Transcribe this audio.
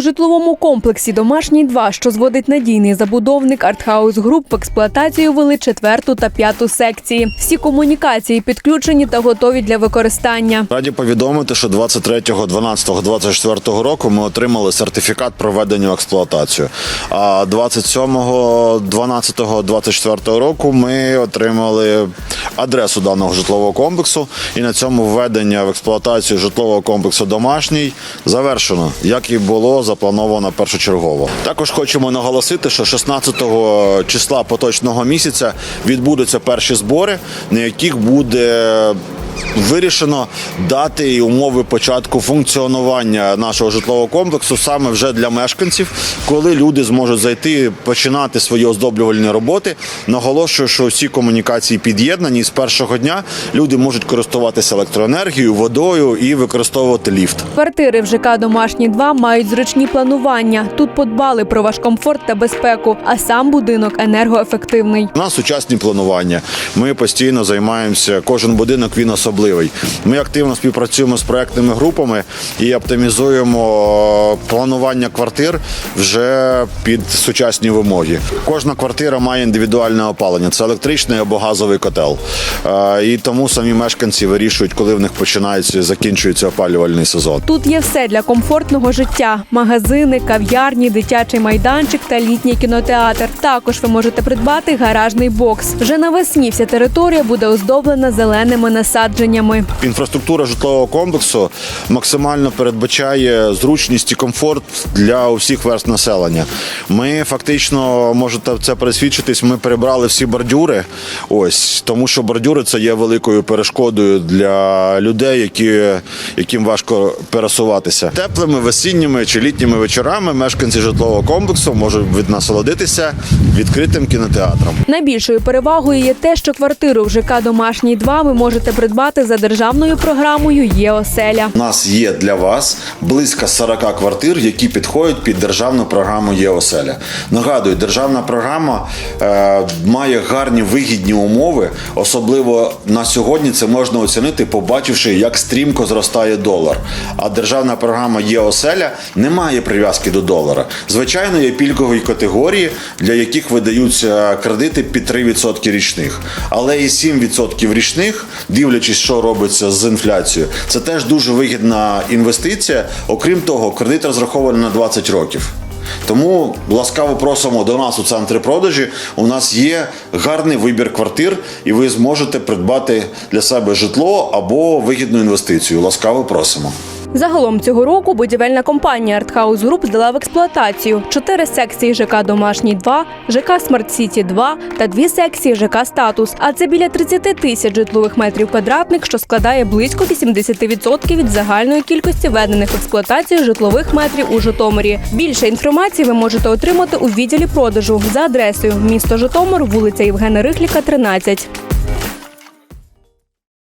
У житловому комплексі Домашній 2, що зводить надійний забудовник Артхаус Груп, в експлуатацію вели четверту та п'яту секції. Всі комунікації підключені та готові для використання. Раді повідомити, що 23, 12, 24 року ми отримали сертифікат проведення в експлуатацію. А 27, 12, 24 року ми отримали адресу даного житлового комплексу. І на цьому введення в експлуатацію житлового комплексу домашній завершено, як і було заплановано першочергово. Також хочемо наголосити, що 16 числа поточного місяця відбудуться перші збори, на яких буде Вирішено дати і умови початку функціонування нашого житлового комплексу саме вже для мешканців, коли люди зможуть зайти, починати свої оздоблювальні роботи. Наголошую, що всі комунікації під'єднані. І з першого дня люди можуть користуватися електроенергією, водою і використовувати ліфт. Квартири в ЖК Домашні 2 мають зручні планування. Тут подбали про ваш комфорт та безпеку, а сам будинок енергоефективний. У нас сучасні планування. Ми постійно займаємося. Кожен будинок він особливий. Ми активно співпрацюємо з проектними групами і оптимізуємо планування квартир вже під сучасні вимоги. Кожна квартира має індивідуальне опалення. Це електричний або газовий котел. Е, І тому самі мешканці вирішують, коли в них починається закінчується опалювальний сезон. Тут є все для комфортного життя: магазини, кав'ярні, дитячий майданчик та літній кінотеатр. Також ви можете придбати гаражний бокс. Вже навесні вся територія буде оздоблена зеленими насадженнями. Інфраструктура житлового комплексу максимально передбачає зручність і комфорт для усіх верст населення. Ми фактично можете це пересвідчитись. Ми перебрали всі бордюри. Ось тому, що бордюри це є великою перешкодою для людей, які, яким важко пересуватися. Теплими весінніми чи літніми вечорами мешканці житлового комплексу можуть віднасолодитися відкритим кінотеатром. Найбільшою перевагою є те, що квартиру в ЖК Домашній 2 ви можете придбати за державною програмою ЄОселя. У нас є для вас близько 40 квартир, які підходять під державну програму ЄОселя. Нагадую, державна програма е, має гарні вигідні умови. Особливо на сьогодні це можна оцінити, побачивши, як стрімко зростає долар. А державна програма ЄОселя не має прив'язки до долара. Звичайно, є пільгові категорії, для яких видаються кредити під 3% річних. Але і 7% річних, дивлячись, що робиться з інфляцією, це теж дуже вигідна інвестиція. Окрім того, кредит розрахований на 20 років. Тому ласкаво просимо до нас у центрі продажі. У нас є гарний вибір квартир, і ви зможете придбати для себе житло або вигідну інвестицію. Ласкаво просимо. Загалом цього року будівельна компанія Артхаус Груп здала в експлуатацію чотири секції ЖК Домашній 2, ЖК Смарт Сіті 2 та дві секції ЖК Статус. А це біля 30 тисяч житлових метрів квадратних, що складає близько 80% від загальної кількості введених в експлуатацію житлових метрів у Житомирі. Більше інформації ви можете отримати у відділі продажу за адресою місто Житомир, вулиця Євгена Рихліка, 13.